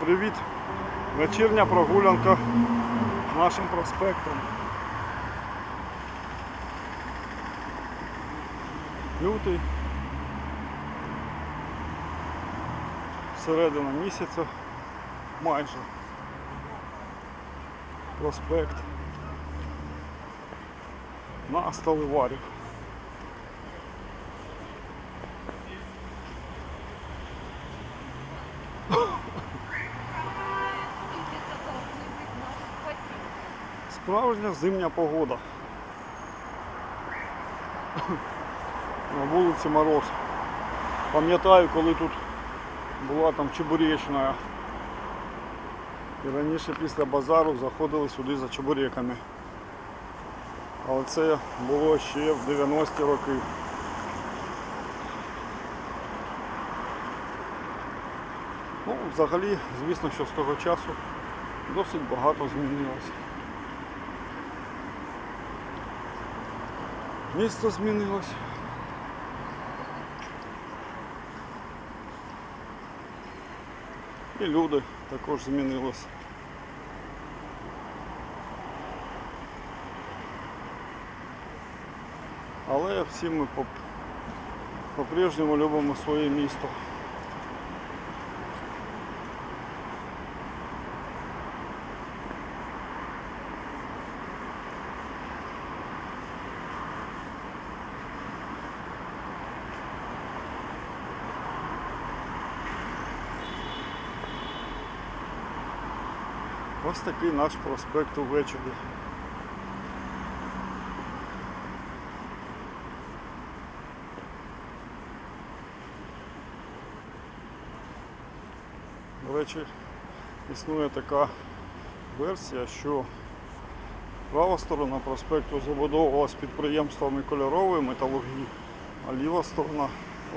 Привіт! Вечірня прогулянка нашим проспектом. Лютий. Середина місяця. Майже. Проспект. На Сталиварів. Справжня зимня погода. На вулиці Мороз. Пам'ятаю, коли тут була там чебуречна. І раніше після базару заходили сюди за чебуреками. Але це було ще в 90-ті роки. Ну, взагалі, звісно, що з того часу досить багато змінилося. Місто змінилось. І люди також змінилися. Але всі ми по- по-прежньому любимо своє місто. Ось такий наш проспект увечері. До речі, існує така версія, що права сторона проспекту забудовувалась підприємствами кольорової металургії, а ліва сторона,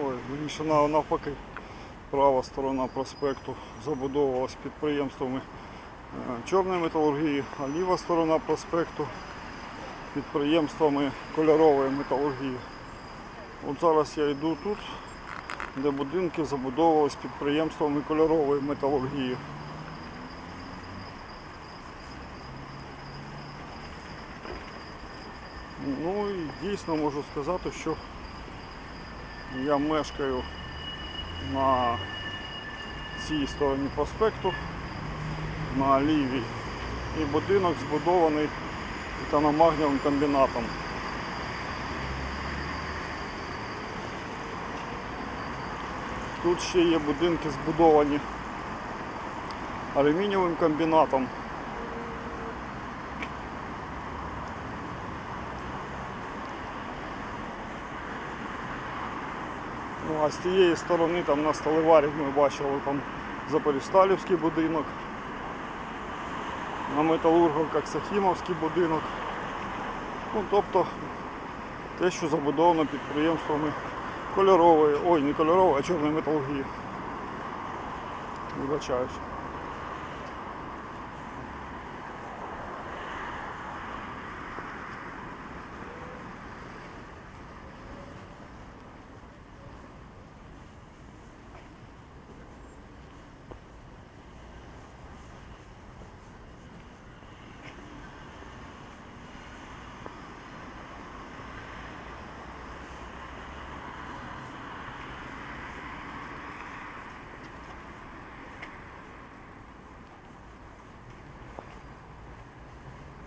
ой, вірніше, навпаки, права сторона проспекту забудовувалась підприємствами чорної металургії, а ліва сторона проспекту підприємствами кольорової металургії. От зараз я йду тут, де будинки забудовувались підприємствами кольорової металургії. Ну і дійсно можу сказати, що я мешкаю на цій стороні проспекту, на лівій. І будинок збудований титаномагнієвим комбінатом. Тут ще є будинки збудовані алюмінієвим комбінатом. Ну, а з тієї сторони там на Сталеварі ми бачили там Запоріжсталівський будинок, на Металурговках Сахімовський будинок. Ну, тобто те, що забудовано підприємствами кольорової, ой, не кольорової, а чорної металургії. Вибачаюсь.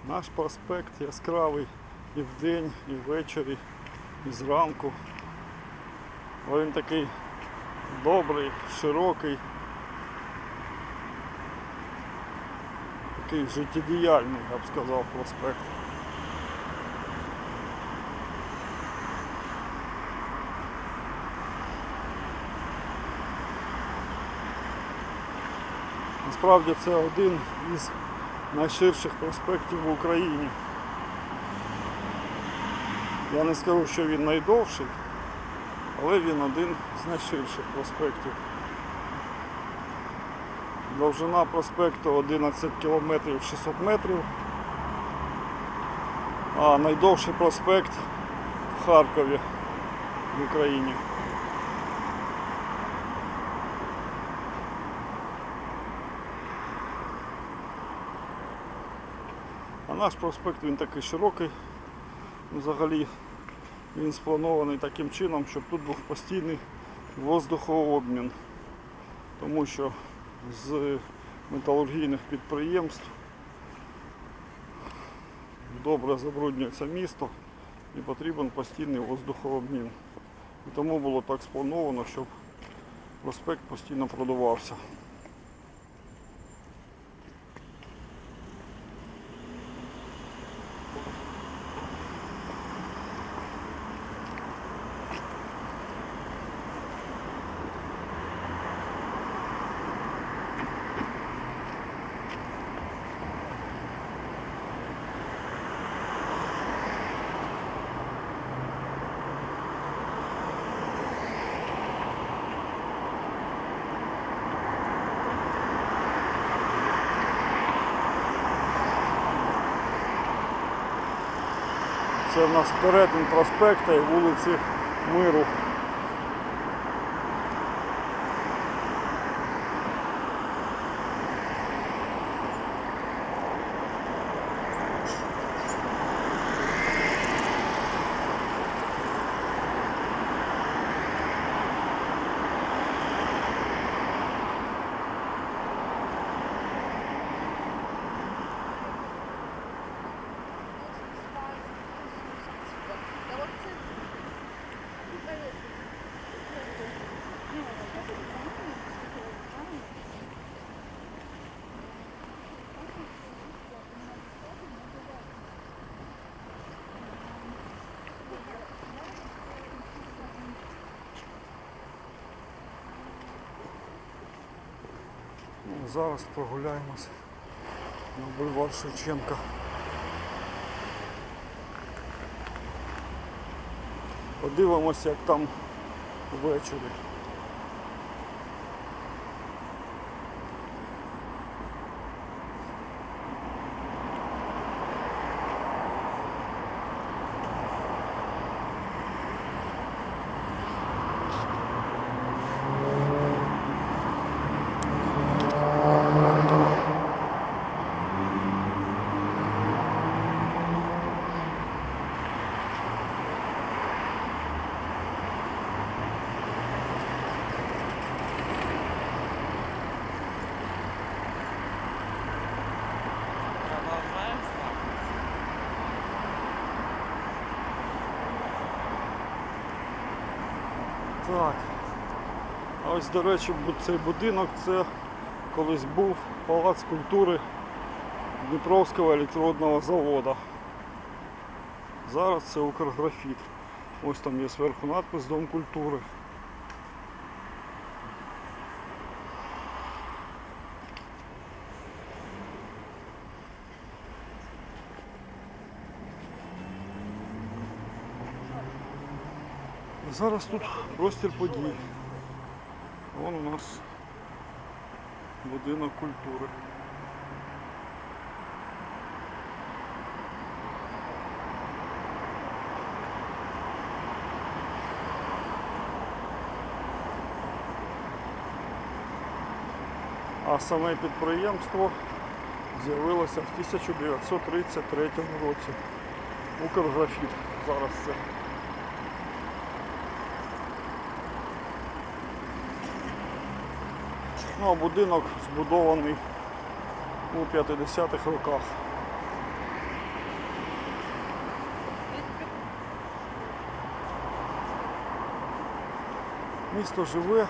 Наш проспект яскравий і вдень, і ввечері, і зранку. Він такий добрий, широкий, такий життєдіяльний, я б сказав, проспект. Насправді це один із найширших проспектів в Україні. Я не скажу, що він найдовший, але він один з найширших проспектів. Довжина проспекту 11 кілометрів 600 метрів. А найдовший проспект в Харкові в Україні. Наш проспект він такий широкий. Взагалі він спланований таким чином, щоб тут був постійний воздухообмін. Тому що з металургійних підприємств добре забруднюється місто і потрібен постійний воздухообмін. І тому було так сплановано, щоб проспект постійно продувався. Це в нас перетин проспекта і вулиці Миру. Ну, Зараз прогуляємось на бульвар Шевченка. Подивимося, як там ввечері. Так. А ось, до речі, цей будинок це колись був палац культури Дніпровського електродного заводу. Зараз це Укрграфіт. Ось там є зверху надпис Дом культури. Зараз тут простір подій. Вон у нас будинок культури. А саме підприємство з'явилося в 1933 році. Укрграфіт зараз це. Ну, а будинок збудований у 50-х роках. Місто живе.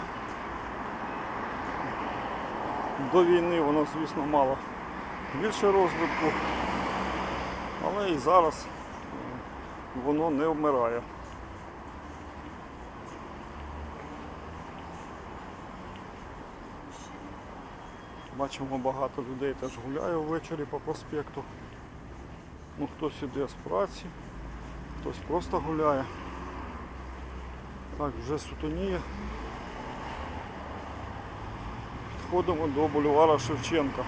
До війни воно, звісно, мало більше розвитку, але і зараз воно не вмирає. Бачимо, багато людей теж гуляє ввечері по проспекту. Ну, хтось іде з праці, хтось просто гуляє. Так, вже сутоніє. Підходимо до бульвара Шевченка.